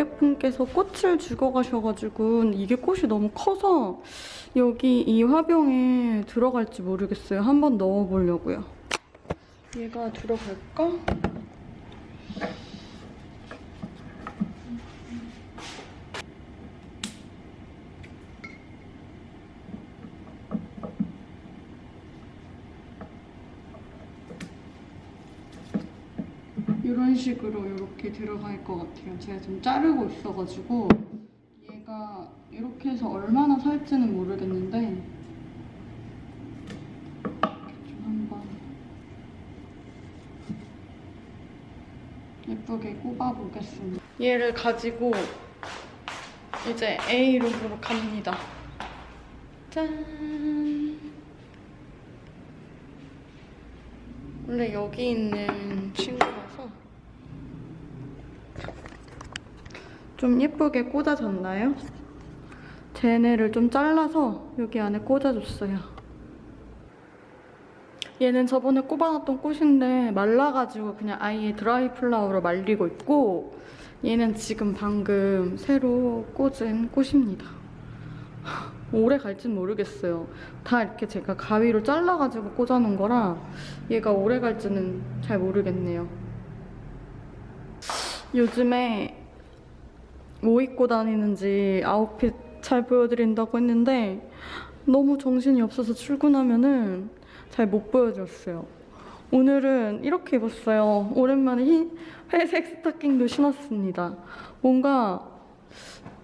고객분께서 꽃을 주고 가셔가지고 이게 꽃이 너무 커서 여기 이 화병에 들어갈지 모르겠어요. 한번 넣어보려고요. 얘가 들어갈까? 이런 식으로 이렇게 들어갈 것 같아요. 제가 좀 자르고 있어가지고 얘가 이렇게 해서 얼마나 살지는 모르겠는데 이렇게 좀 한번 예쁘게 꼽아보겠습니다. 얘를 가지고 이제 A룸으로 갑니다. 짠! 원래 여기 있는 친구라서 좀 예쁘게 꽂아졌나요? 쟤네를 좀 잘라서 여기 안에 꽂아줬어요. 얘는 저번에 꼽아놨던 꽃인데 말라가지고 그냥 아예 드라이 플라워로 말리고 있고 얘는 지금 방금 새로 꽂은 꽃입니다. 오래 갈진 모르겠어요. 다 이렇게 제가 가위로 잘라가지고 꽂아놓은 거라 얘가 오래 갈지는 잘 모르겠네요. 요즘에 뭐 입고 다니는지 아웃핏 잘 보여드린다고 했는데 너무 정신이 없어서 출근하면은 잘 못 보여줬어요. 오늘은 이렇게 입었어요. 오랜만에 흰 회색 스타킹도 신었습니다. 뭔가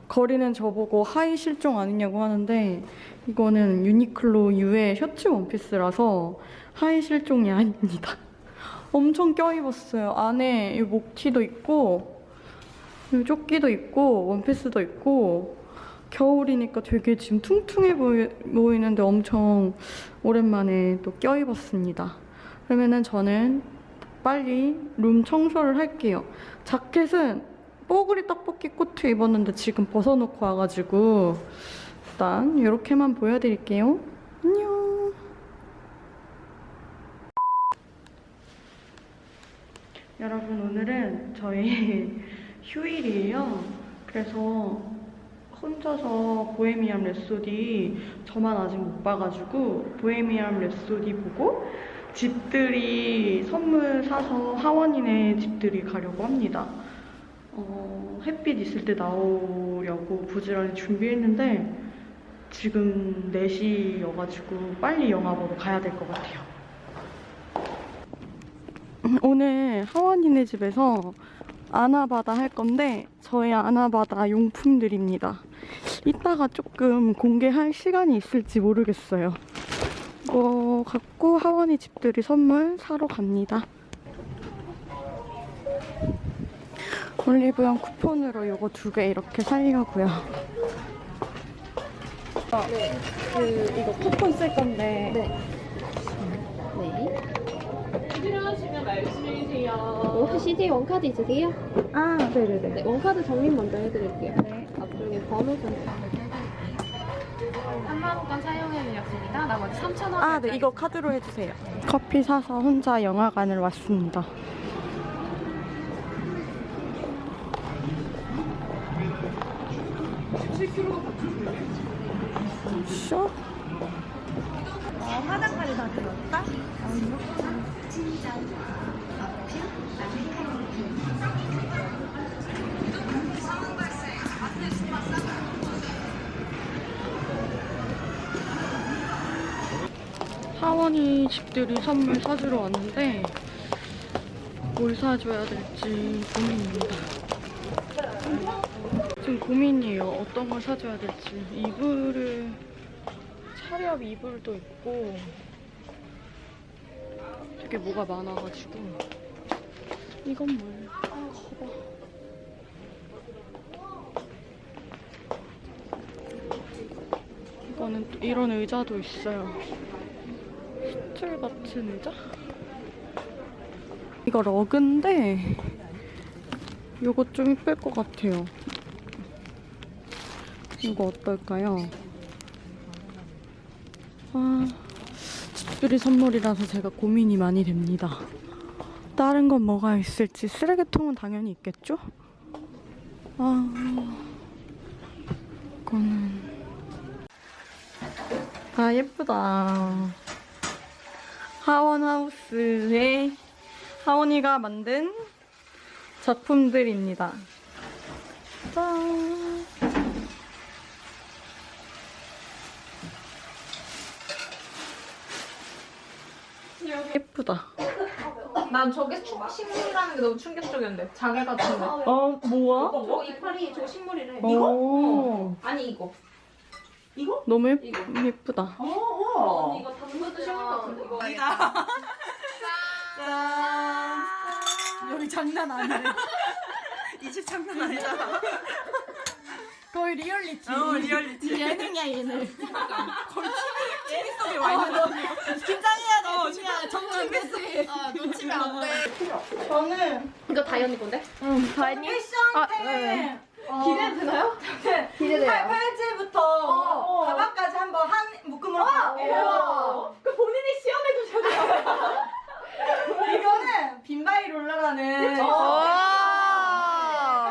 거리는 저보고 하이 실종 아니냐고 하는데 이거는 유니클로 유의 셔츠 원피스라서 하이 실종이 아닙니다. 엄청 껴입었어요. 안에 이 목티도 있고 이 조끼도 있고 원피스도 있고 겨울이니까 되게 지금 퉁퉁해 보이, 보이는데 엄청 오랜만에 또 껴입었습니다. 그러면은 저는 빨리 룸 청소를 할게요. 자켓은 뽀글이 떡볶이 코트 입었는데 지금 벗어놓고 와가지고 일단 이렇게만 보여드릴게요. 안녕. 여러분 오늘은 저희 휴일이에요. 그래서 혼자서 보헤미안 랩소디 저만 아직 못 봐가지고 보헤미안 랩소디 보고 집들이 선물 사서 하원이네 집들이 가려고 합니다. 어, 햇빛 있을 때 나오려고 부지런히 준비했는데 지금 4시여가지고 빨리 영화 보러 가야 될 것 같아요. 오늘 하원이네 집에서 아나바다 할 건데 저희 아나바다 용품들입니다. 이따가 조금 공개할 시간이 있을지 모르겠어요. 이거 갖고 하원이 집들이 선물 사러 갑니다. 올리브영 쿠폰으로 이거 두 개 이렇게 살려고요. 그 이거 쿠폰 쓸 건데 네. 혹시 CJ 원카드 있으세요? 아 네네네. 네, 원카드 정립 먼저 해드릴게요. 네. 앞쪽에 번호 좀. 3만 원권 사용해는 약속이다. 나머지 3천 원. 아, 네, 이거 카드로 해주세요. 커피 사서 혼자 영화관을 왔습니다. 쇼? 화장까지 다 들었다? 하원이 집들이 선물 사주러 왔는데 뭘 사줘야 될지 고민입니다. 지금 고민이에요. 어떤 걸 사줘야 될지. 이불을 차렵 이불도 있고 되게 뭐가 많아가지고 이건 뭘? 아, 커버. 이거는 또 이런 의자도 있어요. 스툴 같은 의자? 이거 러그인데 이거 좀 이쁠 것 같아요. 이거 어떨까요? 아, 집들이 선물이라서 제가 고민이 많이 됩니다. 다른 건 뭐가 있을지 쓰레기통은 당연히 있겠죠? 아, 이거는 아 예쁘다. 하원 하우스의 하원이가 만든 작품들입니다. 짠. 예쁘다. 난 저게 축- 식물이라는 게 너무 충격적이었는데. 장애 같은데. 어, 뭐야? 저 이파리 저 식물이래. 오, 아니 이거. 너무 예, 이거. 예쁘다. 어. 이거 당근도 식물 같은데. 이거. 여기 장난 아니네. 이 집 장난 아니잖아. 거의 리얼리티. 어, 리얼리티. 예능이야, 예능. 속에 와 있는 거. 긴장해야 너. 진짜 정말 그치? 아, 놓치면 안 돼. 저는 이거 다이언니 건데? 음, 다니 아, 네. 기대해도 되나요? 기대돼요. 팔찌부터 어. 가방까지 한번 한 묶음으로 가볼게요. 그 본인이 시연해 주셔야 이거는 빈바이 롤러라는 와.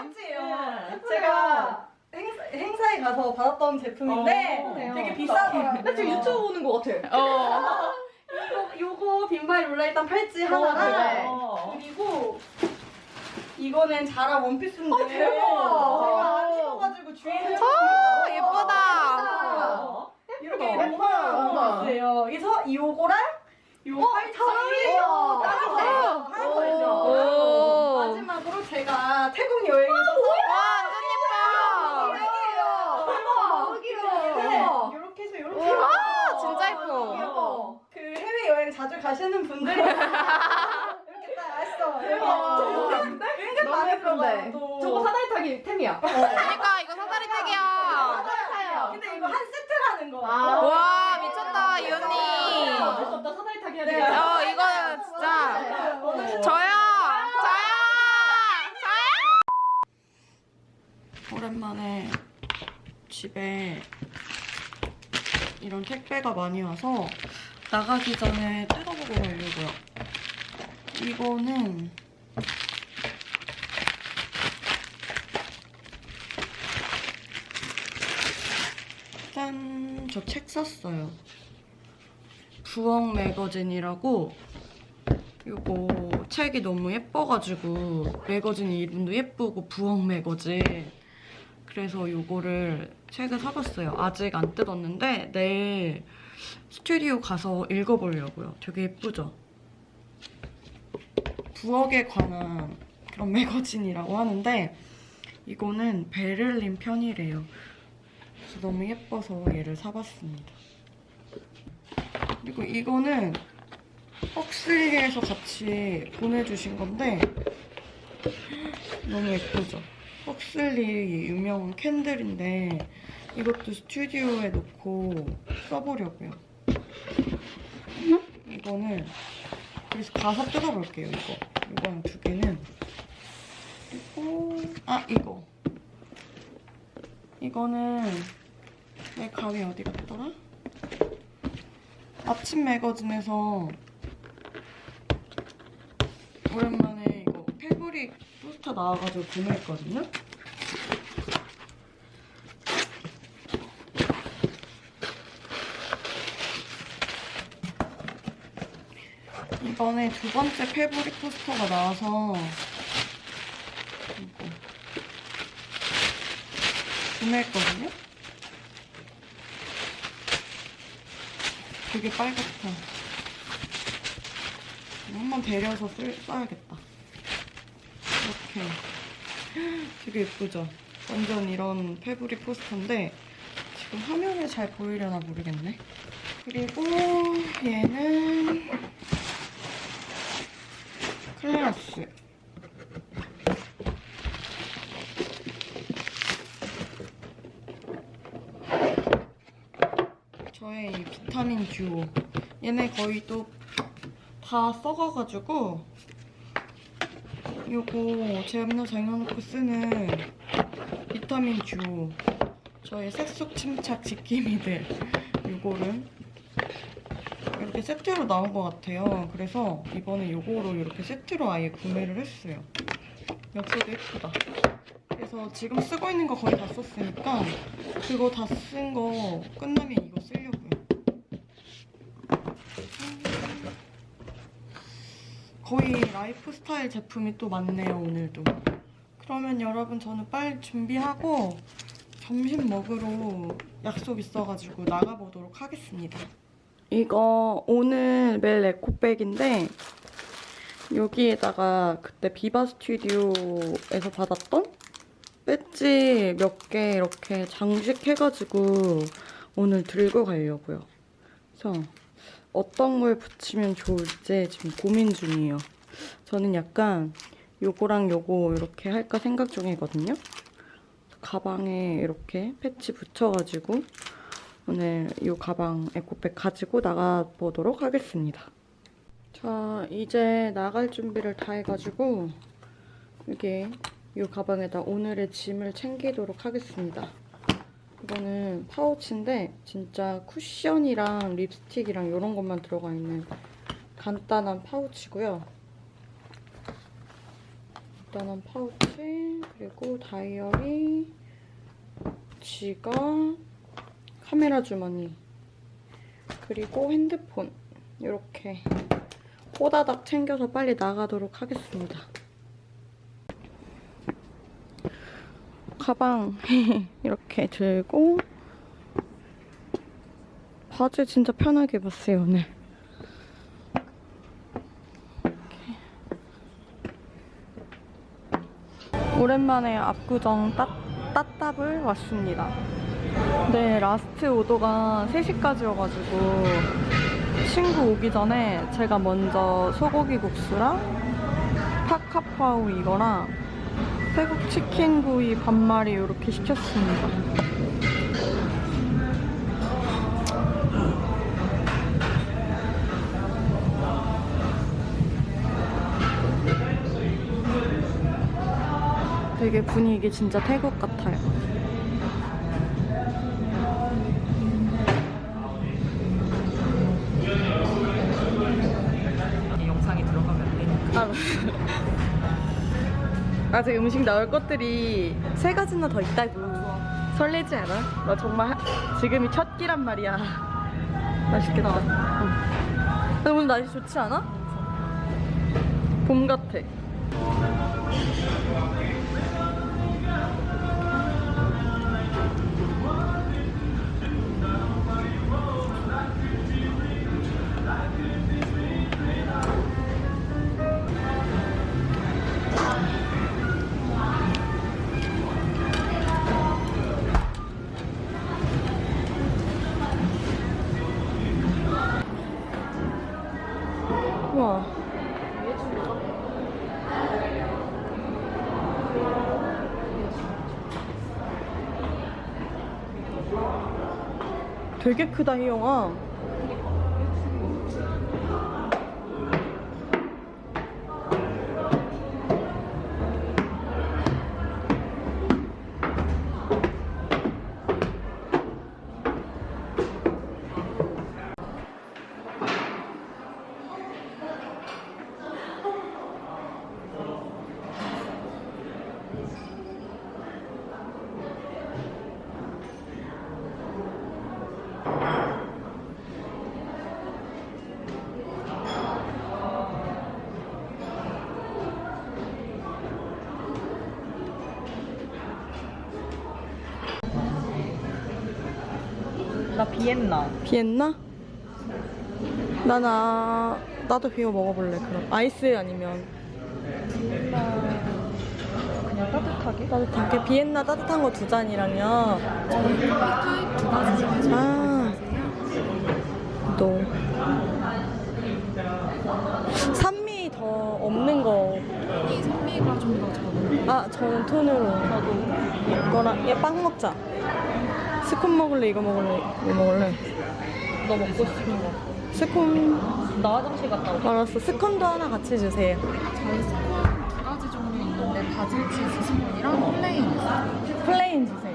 팔찌예요. 제가 행사, 행사에 가서 받았던 제품인데 되게 비싸더라고요. 나 지금 유튜브 보는 거 같아. 어. 이거, 요거 빈바이 롤러 일단 팔찌 하나랑 네. 그리고 이거는 자라 원피스인데 어, 대박. 제가 안 입어가지고 주인을 오, 예쁘다. 이렇게 예뻐. 예뻐요. 원피스예요. 그래서 요거랑 요 팔찌 어울려. 따로 하나 더. 오. 마지막으로 제가 태국 여행에서 와, 완전 예뻐. 대박. 이렇게 해서 이렇게 아, 진짜 예뻐. 그 해외 여행 자주 가시는 분들이 대박. 은근 마음에 들어가요. 또. 저거 사다리 타기 템이야. 그러니까 이거 사다리 택이야. 근데 이거 한 세트라는 거. 아. 와, 미쳤다, 이 언니. 알수 없다 사다리 타기 해야 네. 돼. 어, 이거 진짜. 저요! 저요! 저요! 오랜만에 집에 이런 택배가 많이 와서 나가기 전에 뜯어보고 가려고요. 이거는 짠! 저 책 샀어요. 부엌 매거진이라고 이거 책이 너무 예뻐가지고 매거진 이름도 예쁘고 부엌 매거진 그래서 이거를 책을 사봤어요 아직 안 뜯었는데 내일 스튜디오 가서 읽어보려고요 되게 예쁘죠 부엌에 관한 그런 매거진이라고 하는데 이거는 베를린 편이래요 그래서 너무 예뻐서 얘를 사봤습니다 그리고 이거는 헉슬리에서 같이 보내주신 건데 너무 예쁘죠? 헉슬리 유명 캔들인데 이것도 스튜디오에 놓고 써보려고요. 이거는 그래서 가서 뜯어볼게요. 이거 이거는 두 개는 그리고 아 이거 이거는 내 가위 어디 갔더라? 아침 매거진에서 오랜만에 이거 패브릭 포스터 나와가지고 구매했거든요. 이번에 두 번째 패브릭 포스터가 나와서 이거 구매했거든요. 되게 빨갛다. 한번 데려서 쓸, 써야겠다. 이렇게. 되게 예쁘죠? 완전 이런 패브릭 포스터인데 지금 화면에 잘 보이려나 모르겠네. 그리고 얘는 클래스. 저의 이 비타민 듀오. 얘네 거의 또 다 썩어가지고 요거 제 맨날 쟁여놓고 쓰는 비타민 듀오 저의 색속 침착 지킴이들 요거를 이렇게 세트로 나온 것 같아요. 그래서 이번에 요거로 이렇게 세트로 아예 구매를 했어요. 엽서도 예쁘다. 그래서 지금 쓰고 있는 거 거의 다 썼으니까 그거 다 쓴 거 끝나면 이거 쓰려고요. 거의 라이프 스타일 제품이 또 많네요, 오늘도. 그러면 여러분 저는 빨리 준비하고 점심 먹으러 약속 있어가지고 나가보도록 하겠습니다. 이거 오늘 멜 에코백인데 여기에다가 그때 비바 스튜디오에서 받았던 배지 몇 개 이렇게 장식해가지고 오늘 들고 가려고요. 그래서 어떤 걸 붙이면 좋을지 지금 고민 중이에요. 저는 약간 요거랑 요거 이렇게 할까 생각 중이거든요. 가방에 이렇게 패치 붙여가지고 오늘 이 가방 에코백 가지고 나가보도록 하겠습니다. 자, 이제 나갈 준비를 다 해가지고 이게 이 가방에다 오늘의 짐을 챙기도록 하겠습니다. 이거는 파우치인데 진짜 쿠션이랑 립스틱이랑 이런 것만 들어가 있는 간단한 파우치고요. 간단한 파우치 그리고 다이어리 지갑 카메라 주머니 그리고 핸드폰 이렇게 호다닥 챙겨서 빨리 나가도록 하겠습니다. 가방 이렇게 들고 바지 진짜 편하게 입었어요 오늘. 오랜만에 압구정 따, 따따블 왔습니다. 네, 라스트 오더가 3시까지여가지고 친구 오기 전에 제가 먼저 소고기 국수랑 파카파우 이거랑 태국 치킨 구이 반마리 이렇게 시켰습니다. 되게 분위기 진짜 태국 같아요. 아직 음식 나올 것들이 세 가지나 더 있다고. 설레지 않아? 나 정말 하- 지금이 첫 끼란 말이야. 맛있겠다. 응. 근데 오늘 날씨 좋지 않아? 봄 같아. 되게 크다, 희영아. 비엔나. 비엔나? 나나 나도 비오 먹어볼래 그럼 아이스 아니면 그냥 따뜻하게? 따뜻하게 비엔나 따뜻한 거 두 잔이랑요. 아, 또 산미 더 없는 거. 이 산미가 좀 더 적은. 아, 저는 톤으로. 나도 이거랑 얘빵 먹자. 스콘 먹을래? 이거 먹을래? 이거 먹을래? 너 먹고 싶은 거. 스콘 나 화장실 갔다 올게. 알았어. 스콘도 하나 같이 주세요. 저희 스콘 두 가지 종류 있는데 바질 치즈 스콘이랑 플레인. 플레인 주세요.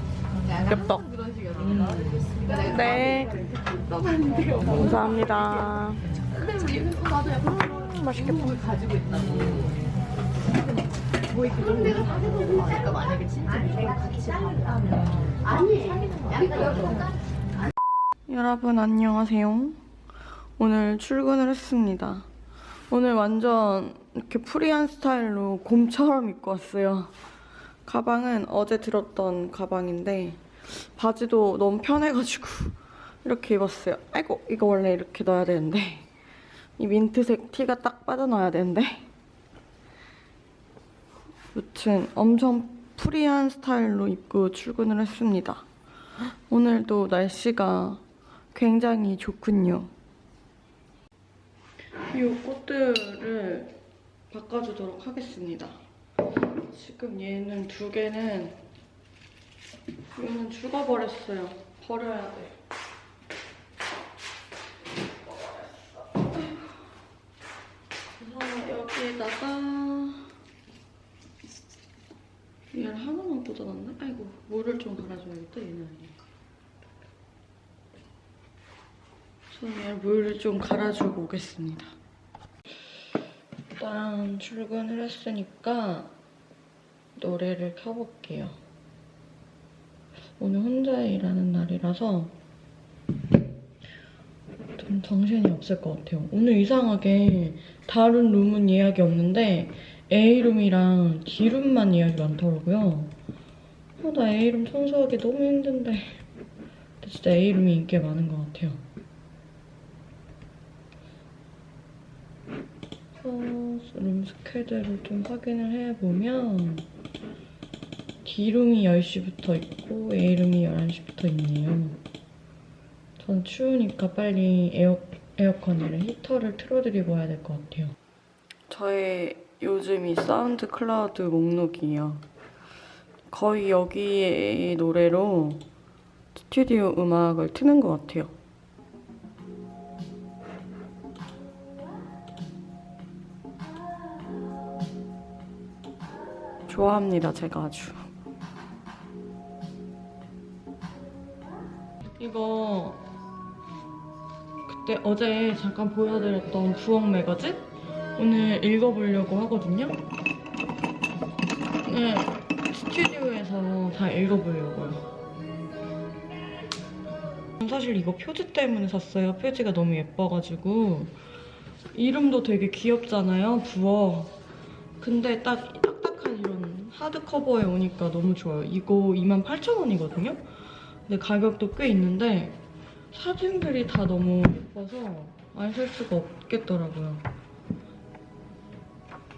엽떡. 네. 감사합니다. 음, 맛있겠다. 여러분 안녕하세요. 오늘 출근을 했습니다. 오늘 완전 이렇게 프리한 스타일로 곰처럼 입고 왔어요. 가방은 어제 들었던 가방인데 바지도 너무 편해가지고 이렇게 입었어요. 아이고 이거 원래 이렇게 넣어야 되는데 이 민트색 티가 딱 빠져나와야 되는데 무튼 엄청 프리한 스타일로 입고 출근을 했습니다. 오늘도 날씨가 굉장히 좋군요. 이 꽃들을 바꿔주도록 하겠습니다. 지금 얘는 두 개는 얘는 죽어버렸어요. 버려야 돼. 그래서 여기에다가 얘를 하나만 꽂아놨네? 아이고 물을 좀 갈아줘야겠다 얘는 아니니까. 저는 얘를 물을 좀 갈아주고 오겠습니다. 일단 출근을 했으니까 노래를 켜볼게요. 오늘 혼자 일하는 날이라서 좀 정신이 없을 것 같아요. 오늘 이상하게 다른 룸은 예약이 없는데 A룸이랑 D룸만 예약이 많더라고요. 어, 나 A룸 청소하기 너무 힘든데 진짜 A룸이 인기가 많은 것 같아요. 그래서 룸 스케줄을 좀 확인을 해보면 D룸이 10시부터 있고 A룸이 11시부터 있네요. 전 추우니까 빨리 에어, 에어컨이랑 히터를 틀어드리고 와야 될 것 같아요. 저의 요즘이 사운드 클라우드 목록이에요. 거의 여기의 노래로 스튜디오 음악을 트는 것 같아요. 좋아합니다, 제가 아주. 이거 그때 어제 잠깐 보여드렸던 부엌 매거진 오늘 읽어보려고 하거든요. 네, 스튜디오에서 다 읽어보려고요. 사실 이거 표지 때문에 샀어요. 표지가 너무 예뻐가지고 이름도 되게 귀엽잖아요. 부엌. 근데 딱 딱딱한 이런 하드 커버에 오니까 너무 좋아요. 이거 28,000원이거든요. 근데 가격도 꽤 있는데 사진들이 다 너무 예뻐서 안 살 수가 없겠더라고요.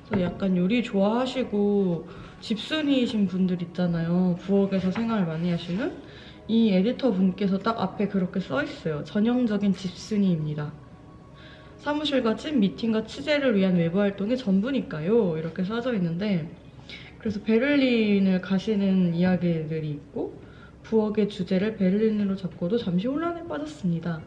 그래서 약간 요리 좋아하시고 집순이이신 분들 있잖아요. 부엌에서 생활 많이 하시는 이 에디터 분께서 딱 앞에 그렇게 써 있어요. 전형적인 집순이입니다. 사무실과 찐 미팅과 취재를 위한 외부 활동의 전부니까요. 이렇게 써져 있는데 그래서 베를린을 가시는 이야기들이 있고 부엌의 주제를 베를린으로 잡고도 잠시 혼란에 빠졌습니다.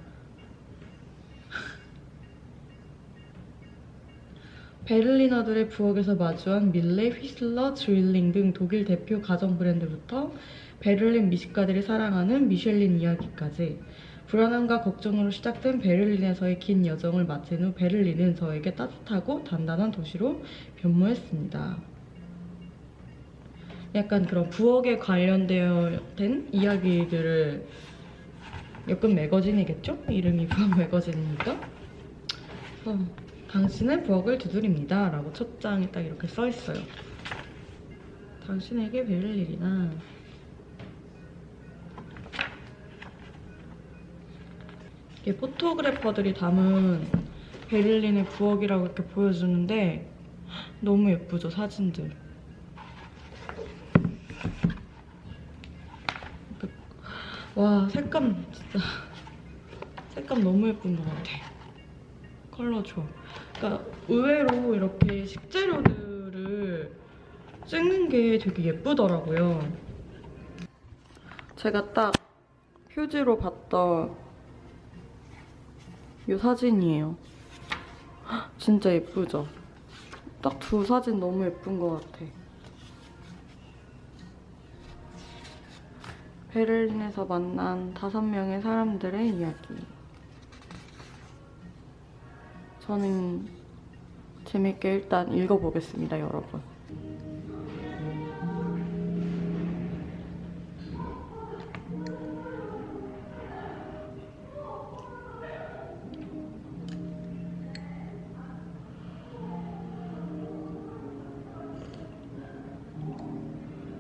베를리너들의 부엌에서 마주한 밀레, 휘슬러, 드릴링 등 독일 대표 가정 브랜드부터 베를린 미식가들이 사랑하는 미셸린 이야기까지 불안함과 걱정으로 시작된 베를린에서의 긴 여정을 마친 후 베를린은 저에게 따뜻하고 단단한 도시로 변모했습니다. 약간 그런 부엌에 관련되어 된 이야기들을 여권 매거진이겠죠? 이름이 부엌 매거진이니까. 그래서 당신의 부엌을 두드립니다. 라고 첫 장에 딱 이렇게 써 있어요. 당신에게 배울 일이나 이게 포토그래퍼들이 담은 베를린의 부엌이라고 이렇게 보여주는데 너무 예쁘죠 사진들 와 색감 진짜. 색감 너무 예쁜 것 같아. 컬러 좋아 그러니까 의외로 이렇게 식재료들을 찍는 게 되게 예쁘더라고요. 제가 딱 휴지로 봤던 이 사진이에요. 헉, 진짜 예쁘죠? 딱 두 사진 너무 예쁜 것 같아. 베를린에서 만난 다섯 명의 사람들의 이야기. 저는 재밌게 일단 읽어보겠습니다, 여러분.